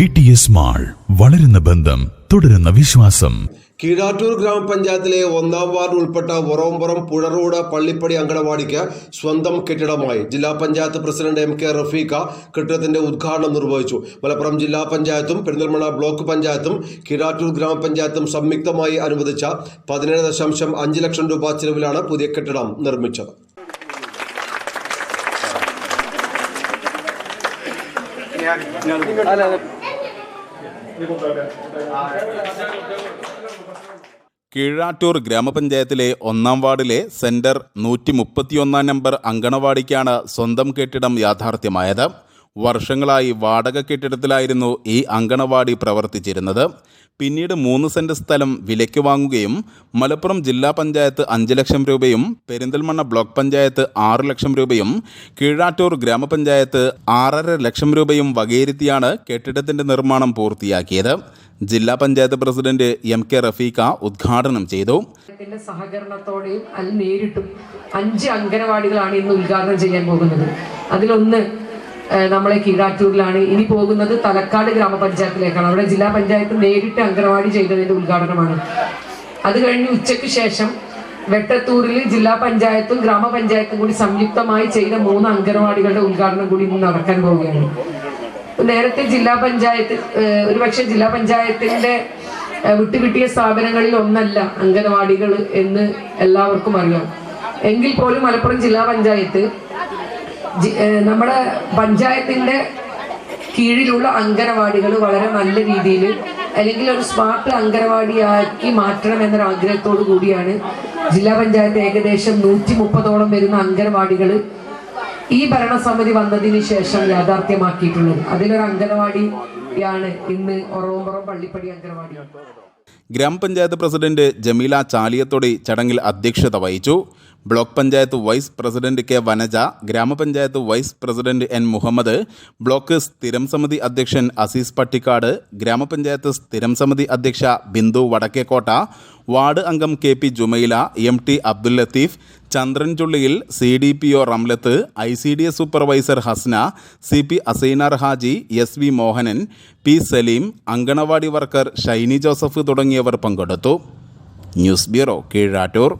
V T S mall വളരുന്ന ബന്ധം തുടരുന്ന വിശ്വാസം. കീഴാറ്റൂർ ഗ്രാമപഞ്ചായത്തിലെ ഒന്നാം വാർഡ് ഉൾപ്പെട്ട വൊറോമ്പുറം പുഴറോട് പള്ളിപ്പടി അങ്കണവാടിക്ക് സ്വന്തം കെട്ടിടമായി ജില്ലാ panchayat president M K Rafeeqa കെട്ടിടത്തിന്റെ ഉദ്ഘാടനം നിർവഹിച്ചു. മലപ്പുറം ജില്ലാ പഞ്ചായത്തും പെരിന്തൽമണ്ണ ബ്ലോക്ക് പഞ്ചായത്തും കീഴാറ്റൂർ ഗ്രാമപഞ്ചായത്തും സംയുക്തമായി അനുവദിച്ച പതിനേഴ് ദശാംശം അഞ്ച് ലക്ഷം രൂപ ചിലവിലാണ് പുതിയ കെട്ടിടം നിർമ്മിച്ചത്. കീഴാറ്റൂർ ഗ്രാമപഞ്ചായത്തിലെ ഒന്നാം വാർഡിലെ സെന്റർ നൂറ്റി മുപ്പത്തിയൊന്നാം നമ്പർ അങ്കണവാടിക്കാണ് സ്വന്തം കെട്ടിടം യാഥാർത്ഥ്യമായത്. വർഷങ്ങളായി വാടക കെട്ടിടത്തിലായിരുന്നു ഈ അങ്കണവാടി പ്രവർത്തിച്ചിരുന്നത്. പിന്നീട് മൂന്ന് സെന്റ് സ്ഥലം വിലയ്ക്ക് വാങ്ങുകയും മലപ്പുറം ജില്ലാ പഞ്ചായത്ത് അഞ്ച് ലക്ഷം രൂപയും പെരിന്തൽമണ്ണ ബ്ലോക്ക് പഞ്ചായത്ത് ആറ് ലക്ഷം രൂപയും കീഴാറ്റൂർ ഗ്രാമപഞ്ചായത്ത് ആറര ലക്ഷം രൂപയും വകയിരുത്തിയാണ് കെട്ടിടത്തിന്റെ നിർമ്മാണം പൂർത്തിയാക്കിയത്. ജില്ലാ panchayat president M K Rafeeqa ഉദ്ഘാടനം ചെയ്തു. സഹകരണത്തോടെയും അതിൽ നേരിട്ടും അഞ്ച് അംഗനവാടികളാണ് ഇന്ന് ഉദ്ഘാടനം ചെയ്യാൻ പോകുന്നത്. അതിലൊന്ന് നമ്മളെ കീഴാറ്റൂരിലാണ് ഇനി പോകുന്നത് തലക്കാട് ഗ്രാമപഞ്ചായത്തിലേക്കാണ്. അവിടെ ജില്ലാ പഞ്ചായത്ത് നേരിട്ട് അംഗനവാടി ചെയ്തതിന്റെ ഉദ്ഘാടനമാണ്. അത് കഴിഞ്ഞ് ഉച്ചയ്ക്ക് ശേഷം വെട്ടത്തൂരിൽ ജില്ലാ പഞ്ചായത്തും ഗ്രാമപഞ്ചായത്തും കൂടി സംയുക്തമായി ചെയ്ത മൂന്ന് അംഗനവാടികളുടെ ഉദ്ഘാടനം കൂടി ഇന്ന് നടക്കാൻ പോവുകയാണ്. നേരത്തെ ജില്ലാ പഞ്ചായത്ത് ഒരുപക്ഷെ ജില്ലാ പഞ്ചായത്തിന്റെ വിട്ടുകിട്ടിയ സ്ഥാപനങ്ങളിൽ ഒന്നല്ല അംഗനവാടികൾ എന്ന് എല്ലാവർക്കും അറിയാം. എങ്കിൽ പോലും മലപ്പുറം ജില്ലാ പഞ്ചായത്ത് നമ്മുടെ പഞ്ചായത്തിന്റെ കീഴിലുള്ള അങ്കനവാടികൾ വളരെ നല്ല രീതിയിൽ അല്ലെങ്കിൽ ഒരു സ്മാർട്ട് അങ്കനവാടിയാക്കി മാറ്റണം എന്നൊരു ആഗ്രഹത്തോടു കൂടിയാണ് ജില്ലാ പഞ്ചായത്ത് ഏകദേശം നൂറ്റി മുപ്പതോളം വരുന്ന അങ്കനവാടികൾ ഈ ഭരണസമിതി വന്നതിന് ശേഷം യാഥാർത്ഥ്യമാക്കിയിട്ടുള്ളത്. അതിലൊരു അങ്കനവാടിയാണ് ഇന്ന് ഒറവമ്പുറം പള്ളിപ്പടി അംഗനവാടി ഗ്രാമപഞ്ചായത്ത് പ്രസിഡന്റ് ജമീല ചാലിയത്തൊടി ചടങ്ങിൽ അധ്യക്ഷത വഹിച്ചു. Block panchayat vice president K Vanaja ഗ്രാമപഞ്ചായത്ത് vice president N Muhammad block സ്ഥിരം സമിതി അധ്യക്ഷൻ അസീസ് പട്ടിക്കാട് ഗ്രാമപഞ്ചായത്ത് സ്ഥിരം സമിതി അധ്യക്ഷ ബിന്ദു വടക്കേക്കോട്ട വാർഡ് അംഗം K P Jumaila M T Abdul Latheef ചന്ദ്രൻചുള്ളിയിൽ C D P O Ramlath I C D S supervisor Hasna C P Asainar Haji S V Mohanan P Saleem anganwadi worker Shiny Joseph തുടങ്ങിയവർ പങ്കെടുത്തു. News bureau Keezhattur.